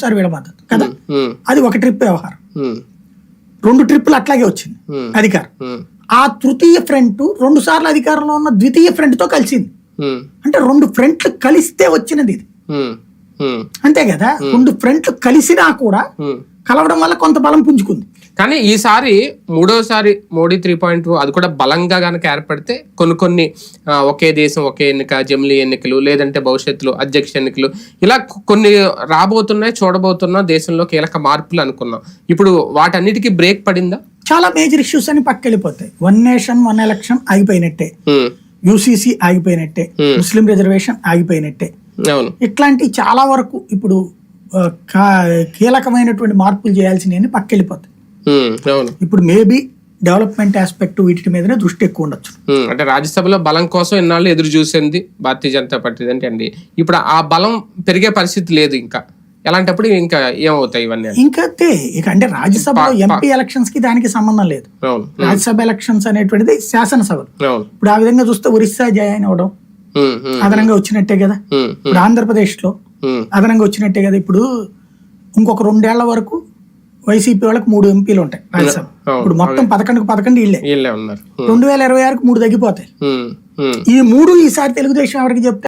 Sir వీళ్ళ మద్దతు కదా? అది ఒక ట్రిప్ వ్యవహారం. రెండు ట్రిప్పులు అట్లాగే వచ్చింది అధికారం. ఆ తృతీయ ఫ్రంట్ రెండు సార్లు అధికారంలో ఉన్న ద్వితీయ ఫ్రంట్తో కలిసింది అంటే రెండు ఫ్రంట్లు కలిస్తే వచ్చినది ఇది. అంతే కదా? రెండు ఫ్రంట్లు కలిసినా కూడా. కలవడం వల్ల కొంత బలం పుంజుకుంది. కానీ ఈసారి మూడోసారి మోడీ త్రీ పాయింట్ అది కూడా బలంగా కనుక ఏర్పడితే కొన్ని కొన్ని ఒకే దేశం ఒకే ఎన్నిక జమిలీ ఎన్నికలు లేదంటే భవిష్యత్తులో అధ్యక్ష ఎన్నికలు ఇలా కొన్ని రాబోతున్నాయి చూడబోతున్నా దేశంలో కీలక మార్పులు అనుకున్నాం. ఇప్పుడు వాటన్నిటికీ బ్రేక్ పడిందా? చాలా మేజర్ ఇష్యూస్ అని పక్కెళ్ళిపోతాయి వన్ నేషన్ వన్ ఎలక్షన్ ఆగిపోయినట్టే. యూసీసీ ఆగిపోయినట్టే. ముస్లిం రిజర్వేషన్ ఆగిపోయినట్టే. అవును. ఇట్లాంటి చాలా వరకు ఇప్పుడు కీలకమైనటువంటి మార్పులు చేయాల్సినవి పక్కెళ్ళిపోతాయి. ఇప్పుడు మేబీ డెవలప్మెంట్ ఆస్పెక్ట్ వీటి మీదనే దృష్టి ఎక్కువ ఉండొచ్చు. అంటే రాజ్యసభలో బలం కోసం ఎన్నాళ్ళు ఎదురు చూసింది భారతీయ జనతా పార్టీ అంటే అండి. ఇప్పుడు ఆ బలం పెరిగే పరిస్థితి లేదు ఇంకా. ఎలాంటప్పుడు ఇంకా ఏమవుతాయి ఇవన్నీ? ఇంకా అంతే. ఇక అంటే రాజ్యసభలో ఎంపీ ఎలక్షన్స్కి దానికి సంబంధం లేదు. రాజ్యసభ ఎలక్షన్స్ అనేటువంటిది శాసనసభలు. ఇప్పుడు ఆ విధంగా చూస్తే ఒరిస్సా జాయిన్ ఉమ్, అదనంగా వచ్చినట్టే కదా. ఇప్పుడు ఆంధ్రప్రదేశ్లో అదనంగా వచ్చినట్టే కదా ఇప్పుడు. ఇంకొక రెండేళ్ళ వరకు వైసీపీ వాళ్ళకి మూడు ఎంపీలు ఉంటాయి రాజ్యసభ. అవును. ఇప్పుడు మొత్తం పదకొండుకు పదకొండు ఇళ్ళే. ఉమ్, రెండు వేల ఇరవై ఆరుకు మూడు తగ్గిపోతాయి. ఉమ్. ఈ మూడు ఈసారి తెలుగుదేశం ఎవరికి చెప్తే